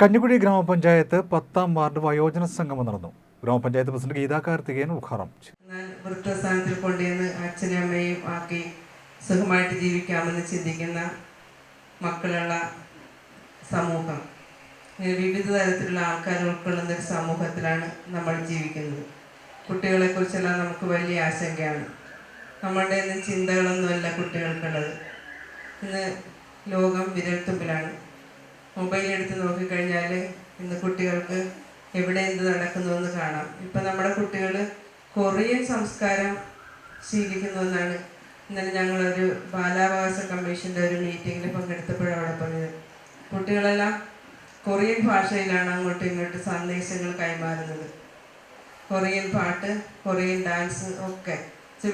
കഞ്ഞിക്കുഴി ഗ്രാമപഞ്ചായത്ത് പത്താം വാർഡ് വയോജന സംഗമം നടന്നു. ഗ്രാമപഞ്ചായത്ത് പ്രസിഡന്റ് ഗീതാ കാർത്തികേയൻ ഉദ്ഘാടനം എന്നാൽ വൃദ്ധസ്ഥാനത്തിൽ കൊണ്ടുവന്ന് അച്ഛനും അമ്മയും ആക്കി സുഖമായിട്ട് ജീവിക്കാമെന്ന് ചിന്തിക്കുന്ന മക്കളുള്ള സമൂഹം. ഇങ്ങനെ വിവിധ തരത്തിലുള്ള ആൾക്കാർ ഉൾക്കൊള്ളുന്ന ഒരു സമൂഹത്തിലാണ് നമ്മൾ ജീവിക്കുന്നത്. കുട്ടികളെക്കുറിച്ചെല്ലാം നമുക്ക് വലിയ ആശങ്കയാണ്. നമ്മളുടെ ചിന്തകളൊന്നുമല്ല കുട്ടികൾക്കുള്ളത്. ഇന്ന് ലോകം വിരൽത്തുമ്പിലാണ്. മൊബൈൽ എടുത്ത് നോക്കിക്കഴിഞ്ഞാൽ ഇന്ന് കുട്ടികൾക്ക് എവിടെ എന്ത് നടക്കുന്നു എന്ന് കാണാം. ഇപ്പം നമ്മുടെ കുട്ടികൾ കൊറിയൻ സംസ്കാരം ശീലിക്കുന്നുവെന്നാണ് ഇന്നലെ ഞങ്ങളൊരു ബാലാവകാശ കമ്മീഷന്റെ ഒരു മീറ്റിങ്ങിൽ പങ്കെടുത്തപ്പോഴാണ് അവിടെ പറഞ്ഞത്. കുട്ടികളെല്ലാം കൊറിയൻ ഭാഷയിലാണ് അങ്ങോട്ടും ഇങ്ങോട്ടും സന്ദേശങ്ങൾ കൈമാറുന്നത്. കൊറിയൻ പാട്ട് കൊറിയൻ ഡാൻസ് ഒക്കെ.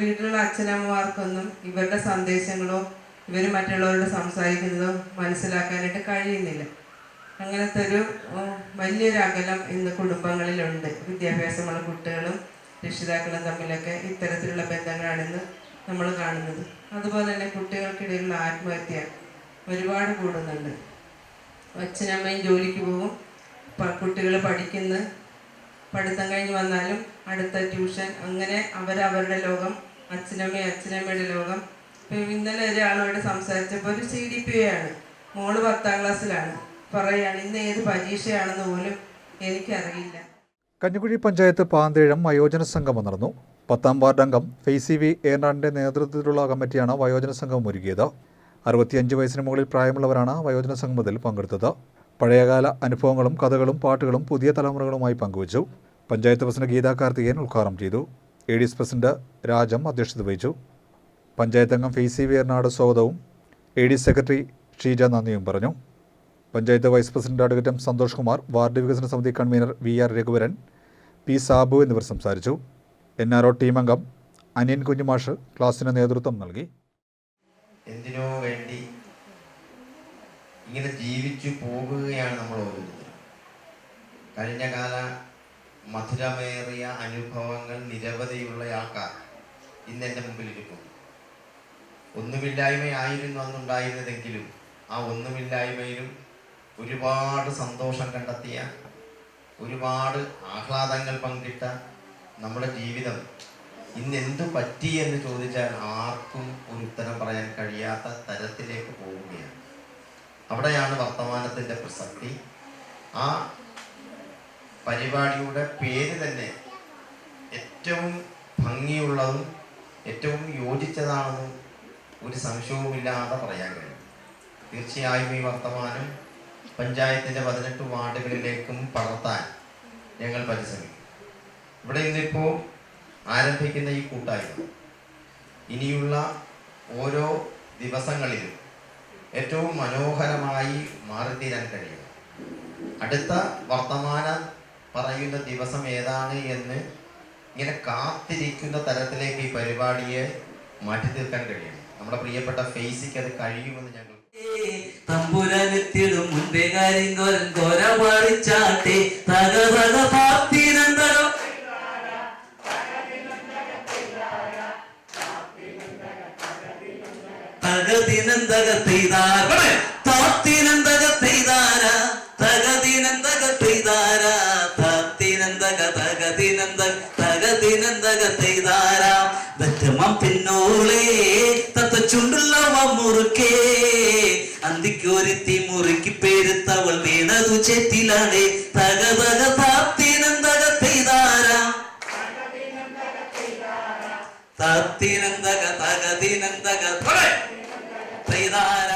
വീട്ടിലുള്ള അച്ഛനമ്മമാർക്കൊന്നും ഇവരുടെ സന്ദേശങ്ങളോ ഇവർ മറ്റുള്ളവരോട് സംസാരിക്കുന്നതോ മനസ്സിലാക്കാനായിട്ട് കഴിയുന്നില്ല. അങ്ങനത്തെ ഒരു വലിയൊരു അകലം ഇന്ന് കുടുംബങ്ങളിലുണ്ട്. വിദ്യാഭ്യാസമുള്ള കുട്ടികളും രക്ഷിതാക്കളും തമ്മിലൊക്കെ ഇത്തരത്തിലുള്ള ബന്ധങ്ങളാണിന്ന് നമ്മൾ കാണുന്നത്. അതുപോലെ തന്നെ കുട്ടികൾക്കിടയിലുള്ള ആത്മഹത്യ ഒരുപാട് കൂടുന്നുണ്ട്. അച്ഛനമ്മയും ജോലിക്ക് പോകും. കുട്ടികൾ പഠിക്കുന്ന. പഠിത്തം കഴിഞ്ഞ് വന്നാലും അടുത്ത ട്യൂഷൻ അങ്ങനെ അവരവരുടെ ലോകം അച്ഛനമ്മയും അച്ഛനമ്മയുടെ ലോകം ഇന്നലെ ഒരാളോട് സംസാരിച്ചപ്പോൾ ഒരു സി ഡി പി ആണ്. മോൾ പത്താം ക്ലാസ്സിലാണ്. പറയുകയാണ് ഇന്ന് ഏത് പരീക്ഷയാണെന്ന് പോലും എനിക്കറിയില്ല. കഞ്ഞിക്കുഴി പഞ്ചായത്ത് പാന്തേഴം വയോജന സംഗമം നടന്നു. പത്താം വാർഡ് അംഗം ഫെയ്സി വി ഏനാടിന്റെ നേതൃത്വത്തിലുള്ള കമ്മിറ്റിയാണ് വയോജന സംഗമം ഒരുക്കിയത്. അറുപത്തിയഞ്ച് വയസ്സിന് മുകളിൽ പ്രായമുള്ളവരാണ് വയോജന സംഗമത്തിൽ പങ്കെടുത്തത്. പഴയകാല അനുഭവങ്ങളും കഥകളും പാട്ടുകളും പുതിയ തലമുറകളുമായി പങ്കുവച്ചു. പഞ്ചായത്ത് പ്രസിഡന്റ് ഗീതാ കാർത്തികേയൻ ഉദ്ഘാടനം ചെയ്തു. A D S president Rajam അധ്യക്ഷത വഹിച്ചു. പഞ്ചായത്ത് അംഗം ഫി സി ഏർനാട് സ്വാഗതവും. എ ഡി സെക്രട്ടറി ഷീജ നന്ദിയും പറഞ്ഞു. Panchayat vice president advocate M Santhosh Kumar ward വികസന സമിതി convener V R Raghuvaran P Sabu എന്നിവർ സംസാരിച്ചു. എൻ ആർ ഒ ടീം അംഗം അനിയൻ കുഞ്ഞുമാഷ് ക്ലാസ്സിന് നേതൃത്വം നൽകി. എന്തിനോ വേണ്ടി ഇങ്ങനെ ജീവിച്ചു പോകുകയാണ് നമ്മൾ ഓരോരുത്തരും. കഴിഞ്ഞ കാല മധുരമേറിയ അനുഭവങ്ങൾ നിരവധിയുള്ള ആൾക്കാർ ഇന്ന് എന്റെ മുമ്പിൽ ഇരിക്കുന്നു ഒന്നുമില്ലായ്മയായിരുന്നു അന്നുണ്ടായിരുന്നതെങ്കിലും ആ ഒന്നുമില്ലായ്മയിലും ഒരുപാട് സന്തോഷം കണ്ടെത്തിയ ഒരുപാട് ആഹ്ലാദങ്ങൾ പങ്കിട്ട നമ്മുടെ ജീവിതം ഇന്ന് എന്തു പറ്റി എന്ന് ചോദിച്ചാൽ ആർക്കും ഒരു ഉത്തരം പറയാൻ കഴിയാത്ത തരത്തിലേക്ക് പോവുകയാണ്. അവിടെയാണ് വർത്തമാനത്തിന്റെ പ്രസക്തി. ആ പരിപാടിയുടെ പേര് തന്നെ ഏറ്റവും ഭംഗിയുള്ളതും ഏറ്റവും യോജിച്ചതാണെന്നും ഒരു സംശയവുമില്ലാതെ പറയാൻ കഴിയും. തീർച്ചയായും ഈ വർത്തമാനം പഞ്ചായത്തിന്റെ പതിനെട്ട് വാർഡുകളിലേക്കും പടർത്താൻ ഞങ്ങൾ പരിശ്രമിക്കും. ഇവിടെ ഇന്നിപ്പോൾ ആരംഭിക്കുന്ന ഈ കൂട്ടായ്മ ഇനിയുള്ള ഓരോ ദിവസങ്ങളിലും ഏറ്റവും മനോഹരമായി മാറിത്തീരാൻ കഴിയും. അടുത്ത വർത്തമാനം പറയുന്ന ദിവസം ഏതാണ് എന്ന് ഇങ്ങനെ കാത്തിരിക്കുന്ന തരത്തിലേക്ക് ഈ പരിപാടിയെ മാറ്റി തീർക്കാൻ കഴിയും നമ്മുടെ പ്രിയപ്പെട്ട ഫേസിക്ക് അത് കഴിയുമെന്ന് ഞങ്ങൾ തമ്പുരാനെത്തിടും മുൻപേ കരിങ്കോരൻ കോര പാടിച്ചാട്ടെ തക തക പാത്തിനന്തരം തകതിനന്തകത്തെയ്താര താത്തിനന്തകത്തെയ്താര തകതിനന്ത തകതിനന്തകത്തെയ്താര ദറ്റമം പിന്നോളേ തത്ത ചുണ്ടുള്ളവ മുറുക്കേ. അന്തിക്കൊരുത്തി മുറുക്കി പേരുത്തവൾ വീണതു ചെത്തിലാണ് തക തക താത്തിനന്തകത്തെയ്താര താത്തിനന്തക തകതിനന്തക പെയ്താര